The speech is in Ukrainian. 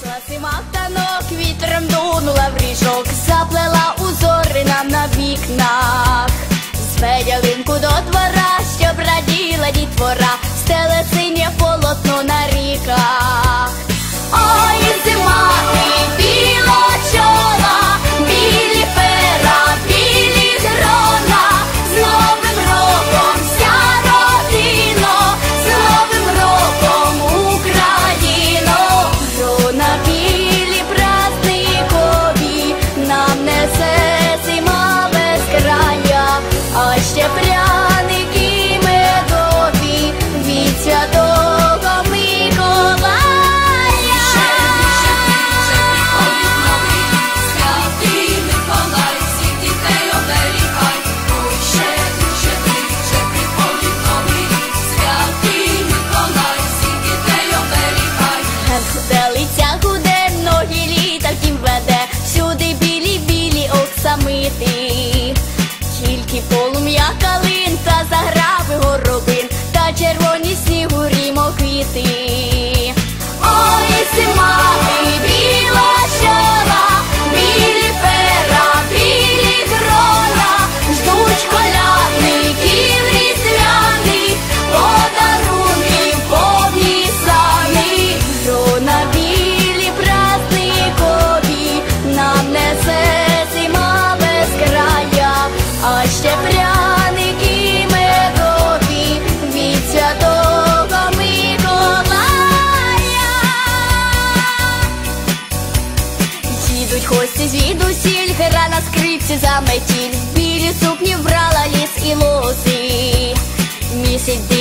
Прийшла зима в танок, вітром дунула в ріжок, заплела узори нам на вікнах. з ялинку до двора, щоб раділа дітвора, стеле синє полотно на Стелиця гуде, ноги літа втім веде, всюди білі, білі оксамити. Тільки полум'я калин та заграви горобин, та червоні снігурі рімо Ой, Гості звідусіль, гра на скрипці заметіль, білі сукні вбрала ліс і лоси. Місяць